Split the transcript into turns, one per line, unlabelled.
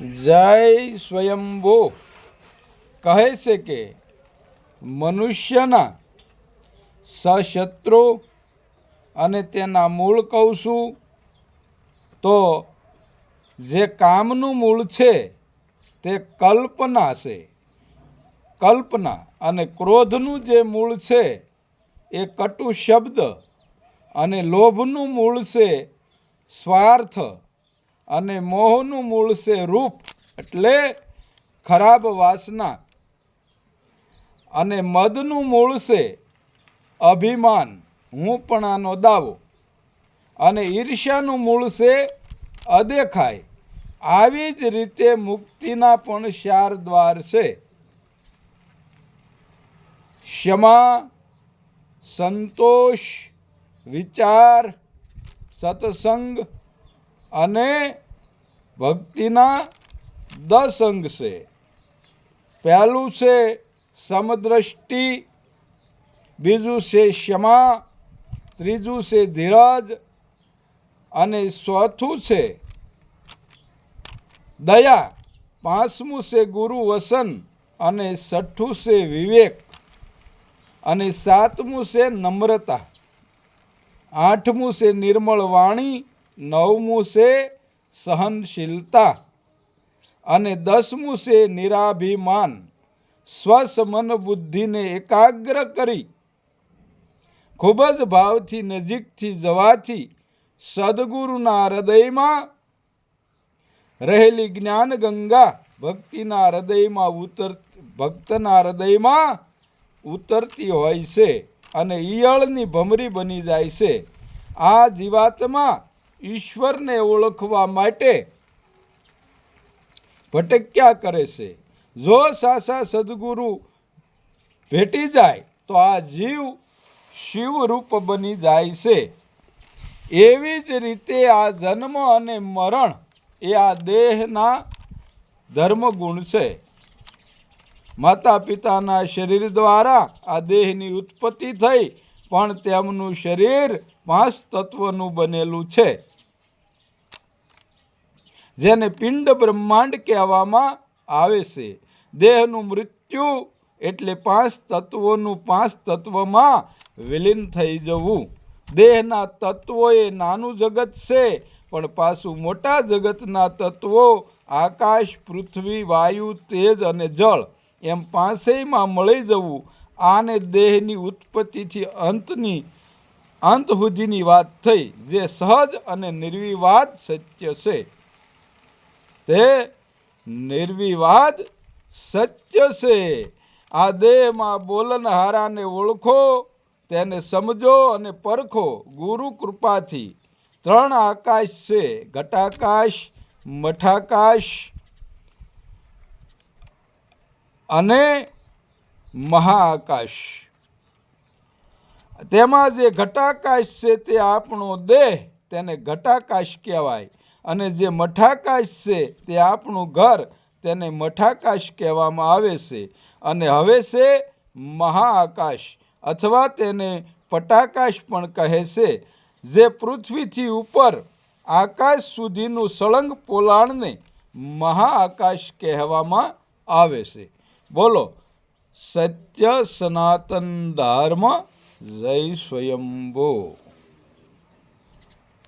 જય સ્વયંભો. કહે છે કે મનુષ્યના સશત્રુ અને તેના મૂળ છું, તો જે કામનું મૂળ છે તે કલ્પના છે. કલ્પના અને ક્રોધનું જે મૂળ છે એ કટુ શબ્દ અને લોભનું મૂળ છે સ્વાર્થ અને મોહનું મૂળ છે રૂપ, એટલે ખરાબ વાસના. અને મદનું મૂળ છે અભિમાન હુંપણાનો દાવો. અને ઈર્ષ્યાનું મૂળ છે અદેખાય, આવી જ રીતે મુક્તિના પણ ચાર દ્વાર છે. ક્ષમા, સંતોષ, વિચાર, સત્સંગ અને ભક્તિના દસ અંગ છે. પહેલું છે સમદ્રષ્ટિ, બીજું છે ક્ષમા, ત્રીજું છે ધીરજ અને ચોથું છે દયા. પાંચમું છે ગુરુ વસન અને છઠ્ઠું છે વિવેક અને સાતમું છે નમ્રતા. આઠમું છે નિર્મળ વાણી નવમું છે સહનશીલતા અને દસમું છે નિરાભિમાન. સ્વસ મન બુદ્ધિને એકાગ્ર કરી, ખૂબ જ ભાવથી નજીકથી જવાથી સદગુરુના હૃદયમાં રહેલી જ્ઞાન ગંગા ભક્તિના હૃદયમાં ઉતર, ભક્તના હૃદયમાં ઉતરતી હોય છે અને ઈયળની ભમરી બની જાય છે. આ જીવાતમાં ઈશ્વરને ઓળખવા માટે ભટક્યા કરે છે. જો સાસા સદગુરુ ભેટી જાય, તો આ જીવ શિવરૂપ બની જાય છે. એવી જ રીતે આ જન્મ અને મરણ એ આ દેહના ધર્મગુણ છે. માતા પિતાના શરીર દ્વારા આ દેહની ઉત્પત્તિ થઈ, પણ તેમનું શરીર પાંચ તત્વનું બનેલું છે. જેને પિંડ બ્રહ્માંડ કહેવામાં આવે છે. દેહનું મૃત્યુ એટલે પાંચ તત્વોનું પાંચ તત્વમાં વિલીન થઈ જવું. દેહના તત્વો એ નાનું જગત છે, પણ પાછું મોટા જગતના તત્વો આકાશ, પૃથ્વી, વાયુ, તેજ અને જળ એમ પાંચેયમાં મળી જવું. આને દેહની ઉત્પત્તિથી અંતની, અંત સુધીની વાત થઈ, જે સહજ અને નિર્વિવાદ સત્ય છે. તે નિર્વિવાદ સત્ય છે. આ દેહમાં બોલનહારાને ઓળખો, તેને સમજો અને પરખો ગુરુ કૃપાથી. ત્રણ આકાશ છે, ઘટાકાશ, મઠાકાશ અને મહાઆકાશ. તેમાં જે ઘટાકાશ છે તે આપણો દેહ, તેને ઘટાકાશ કહેવાય. અને જે મઠાકાશ છે તે આપણું ઘર તેને મઠાકાશ કહેવામાં આવે છે. અને હવે છે મહાઆકાશ, અથવા તેને પટાકાશ પણ કહે છે, જે પૃથ્વીથી ઉપર આકાશ સુધીનું સળંગ પોલાણને મહાઆકાશ કહેવામાં આવે છે. બોલો, સત્ય સનાતન ધર્મ જય સ્વયંભો.